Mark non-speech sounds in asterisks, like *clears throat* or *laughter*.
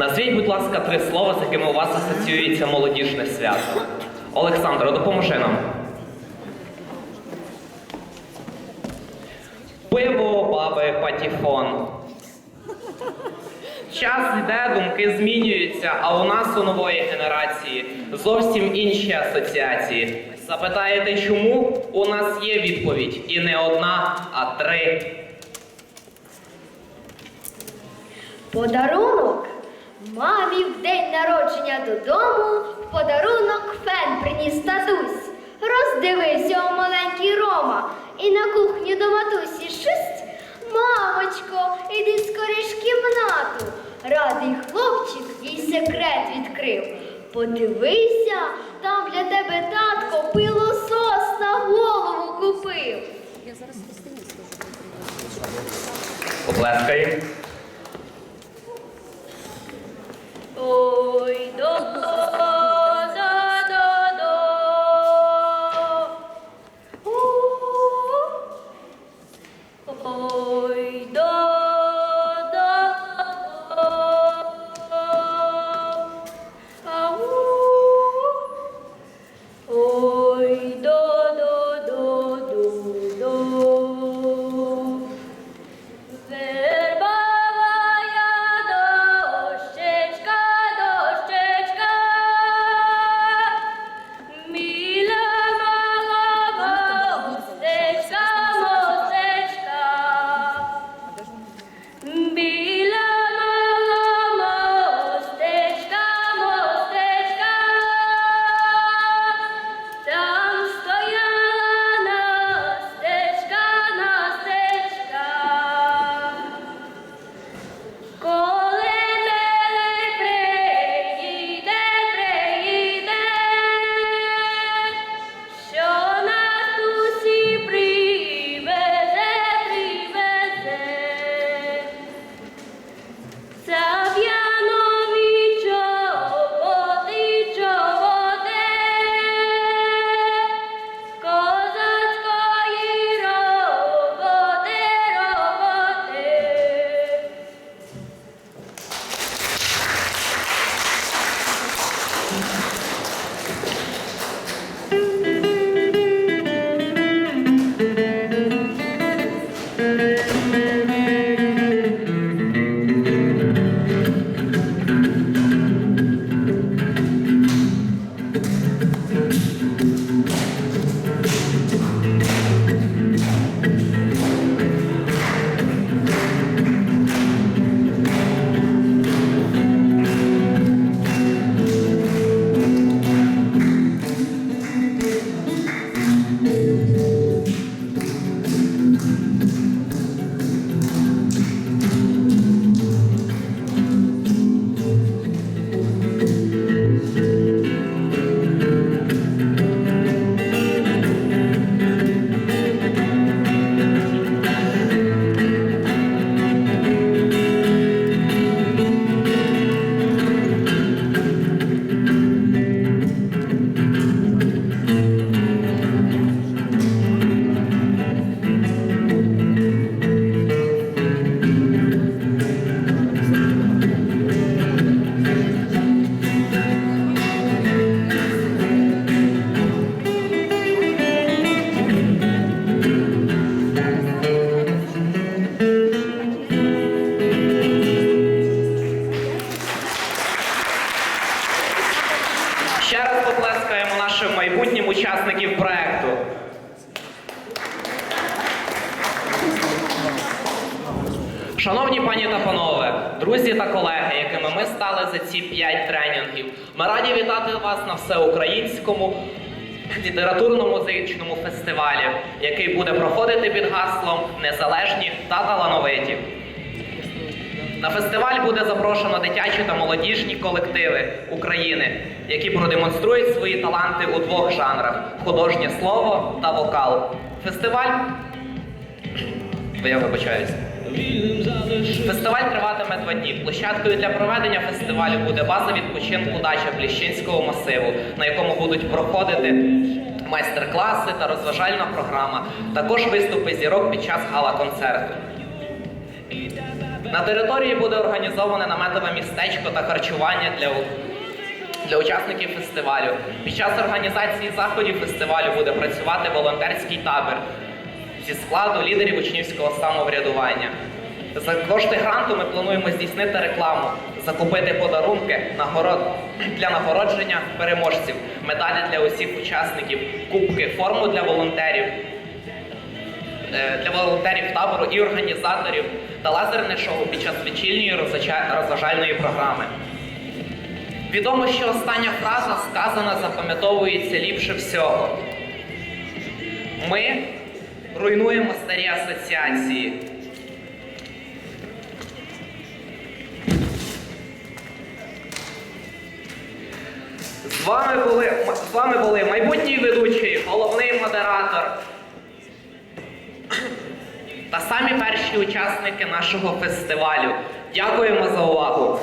Назвіть, будь ласка, три слова, з якими у вас асоціюється молодіжне свято. Олександро, допоможи нам. Пиво, баби, патіфон. Час йде, думки змінюються, а у нас у нової генерації зовсім інші асоціації. Запитаєте, чому? У нас є відповідь. І не одна, а три. Подарунок мамі в день народження додому подарунок фен приніс татусь. Роздивився у маленький Рома і на кухню до матусі шусть. Мамочко, іди скоріш в кімнату. Радий хлопчик їй секрет відкрив. Подивися, там для тебе татко пилосос на голову купив. Я зараз скажу. Поплескаємо. Шановні пані та панове, друзі та колеги, якими ми стали за ці п'ять тренінгів, ми раді вітати вас на всеукраїнському літературно-музичному фестивалі, який буде проходити під гаслом Незалежні та талановиті. На фестиваль буде запрошено дитячі та молодіжні колективи України, які продемонструють свої таланти у двох жанрах: художнє слово та вокал. Фестиваль. Я вибачаюсь. Фестиваль триватиме два дні. Площадкою для проведення фестивалю буде база відпочинку дача Пліщинського масиву, на якому будуть проходити майстер-класи та розважальна програма. Також виступи зірок під час гала-концерту. На території буде організоване наметове містечко та харчування для, для учасників фестивалю. Під час організації заходів фестивалю буде працювати волонтерський табір зі складу лідерів учнівського самоврядування. За кошти гранту ми плануємо здійснити рекламу, закупити подарунки нагород для нагородження переможців, медалі для усіх учасників, кубки, форму для волонтерів, е, для волонтерів табору і організаторів та лазерне шоу під час вечірньої розважальної програми. Відомо, що остання фраза сказана запам'ятовується ліпше всього. Ми руйнуємо старі асоціації. З вами були, з вами були майбутній ведучий, головний модератор *clears throat* та самі перші учасники нашого фестивалю. Дякуємо за увагу.